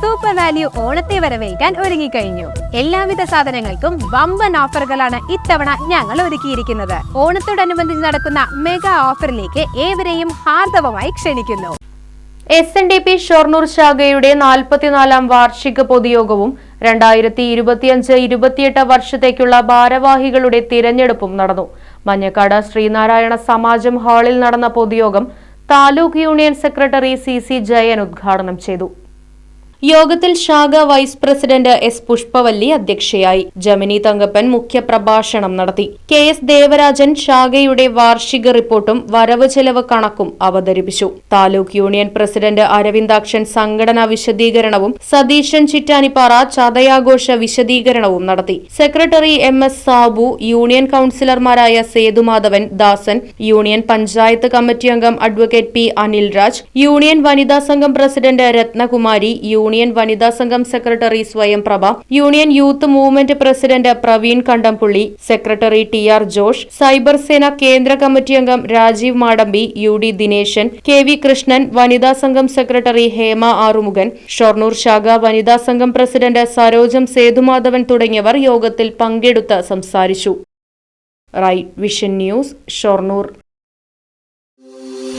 Super value ഓണത്തെ വരവേൽക്കാൻ ഒരുങ്ങിക്കഴിഞ്ഞു. എല്ലാവിധ സാധനങ്ങൾക്കും വമ്പൻ ഓഫറുകളാണ് ഇത്തവണ ഞങ്ങൾ ഒരുക്കിയിരിക്കുന്നത്. ഓണത്തോടനുബന്ധിച്ച് നടക്കുന്ന മെഗാ ഓഫറിലേക്ക് ഏവരെയും ഹാർദവമായി ക്ഷണിക്കുന്നു. S N D P Shoranur ശാഖയുടെ നാൽപ്പത്തിനാലാം വാർഷിക പൊതുയോഗവും രണ്ടായിരത്തി ഇരുപത്തിയഞ്ച് ഇരുപത്തിയെട്ട് വർഷത്തേക്കുള്ള ഭാരവാഹികളുടെ തിരഞ്ഞെടുപ്പും നടന്നു. മഞ്ഞക്കാട് ശ്രീനാരായണ സമാജം ഹാളിൽ നടന്ന പൊതുയോഗം taluk union secretary C C Jayan ഉദ്ഘാടനം ചെയ്തു. യോഗത്തിൽ ശാഖ വൈസ് പ്രസിഡന്റ് എസ് പുഷ്പവല്ലി അധ്യക്ഷയായി. ജമിനി തങ്കപ്പൻ മുഖ്യപ്രഭാഷണം നടത്തി. കെ എസ് ദേവരാജൻ ശാഖയുടെ വാർഷിക റിപ്പോർട്ടും വരവ് ചെലവ് കണക്കും അവതരിപ്പിച്ചു. താലൂക്ക് യൂണിയൻ പ്രസിഡന്റ് അരവിന്ദാക്ഷൻ സംഘടനാ വിശദീകരണവും സതീശൻ ചിറ്റാനിപ്പാറ ചതയാഘോഷ വിശദീകരണവും നടത്തി. Secretary M S Sabu union കൌൺസിലർമാരായ Sethumadhavan Dasan union panchayat committee അംഗം അഡ്വക്കേറ്റ് പി അനിൽരാജ് യൂണിയൻ വനിതാ സംഘം പ്രസിഡന്റ് രത്നകുമാരി യൂണിയൻ വനിതാ സംഘം secretary Swayam Prabha union youth movement president Praveen Kandampully secretary T R Josh cyber Sena കേന്ദ്ര കമ്മിറ്റി അംഗം Rajeev Madambi U D Dineshan K V Krishnan വനിതാ സംഘം secretary Hema Arumukhan Shoranur ശാഖ വനിതാ സംഘം പ്രസിഡന്റ് സരോജം സേതുമാധവൻ തുടങ്ങിയവർ യോഗത്തിൽ പങ്കെടുത്ത് സംസാരിച്ചു. Right Vision News Shoranur.